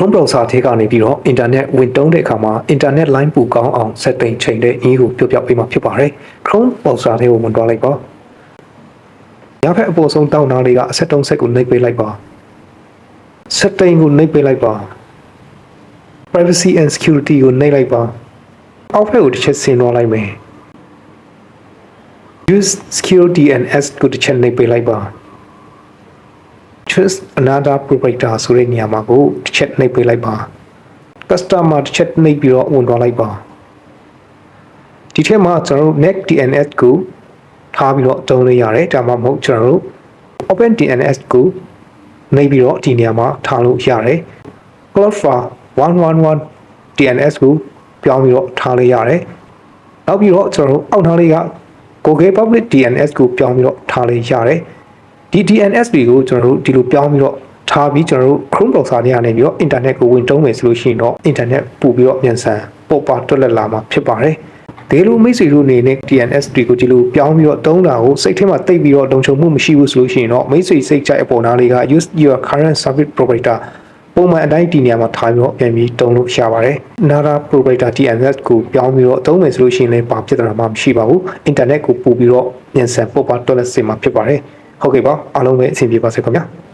Chrome browser ထဲကနေပြီးတော့ internet ဝင်တုံးတဲ့အခါမှာ internet line ပူကောင်းအောင် setting ချိန်တဲ့ e ကိုပြောပြပေးမှာဖြစ်ပါတယ်။ Chrome browser ထဲကိုဝင်သွားလိုက်ပါ။ညဖက်အပေါ်ဆုံးတောင်းနာလေးကအဆက်တုံးဆက်ကိုနှိပ်ပေးလိုက်ပါ။ setting ကိုနှိပ်ပေးလိုက်ပါ။ privacy and security ကိုနှိပ်လိုက်ပါ။အောက်ဖက်ကိုတစ်ချက်ဆင်းသွားလိုက်မယ်။ use security and s ကိုတစ်ချက်နှိပ်ပေးလိုက်ပါ။ choose another provider ဆိုတဲ့နေရာမှာကိုတစ်ချက်နှိပ်ပေးလိုက်ပါ customer တစ်ချက်နှိပ်ပြီးတော့ဝင်သွားလိုက်ပါဒီထက်မှာကျွန်တော်တို့ net DNS ကိုထားပြီးတော့တုံးလို့ရတယ်ဒါမှမဟုတ်ကျွန်တော်တို့ open DNS ကိုနှိပ်ပြီးတော့ဒီနေရာမှာထားလို့ရတယ် cloudflare 111 DNS ကိုပြောင်းပြီးတော့ထားလို့ရတယ်နောက်ပြီးတော့ကျွန်တော်တို့အောက်ထားလေးက Google Public DNS ကိုပြောင်းပြီးတော့ထားလို့ရတယ် ဒီ DNS တွေကိုကျွန်တော်တို့ဒီလိုပြောင်းပြီးတော့ထားပြီးကျွန်တော်တို့ Chrome browser တွေကနေပြီးတော့ internet ကိုဝင်တုံးမယ်ဆိုလို့ရှိရင်တော့ internet ပို့ပြီးတော့မြန်ဆန်ပို့ပါတွက်လက်လာမှာဖြစ်ပါတယ်ဒီလိုမိတ်ဆွေတို့အနေနဲ့ DNS တွေကိုဒီလိုပြောင်းပြီးတော့တုံးတာကိုစိတ်ထဲမှာတိတ်ပြီးတော့လုံခြုံမှုမရှိဘူးဆိုလို့ရှိရင်တော့မိတ်ဆွေစိတ်ကြိုက်အပေါ်နားလေးက use your current service provider ပုံမှန်အတိုင်းဒီနေရာမှာထားပြီးတော့ပြန်ပြီးတုံးလို့ရပါတယ်။ Nara provider DNS ကိုပြောင်းပြီးတော့သုံးမယ်ဆိုလို့ရှိရင်လည်းဘာဖြစ်တာမှမရှိပါဘူး။ internet ကိုပို့ပြီးတော့မြန်ဆန်ပို့ပါတွက်လက်စင်မှာဖြစ်ပါတယ်။ ဟုတ်ကဲ့ပါအားလုံးပဲအဆင်ပြေပါစေခင်ဗျာ။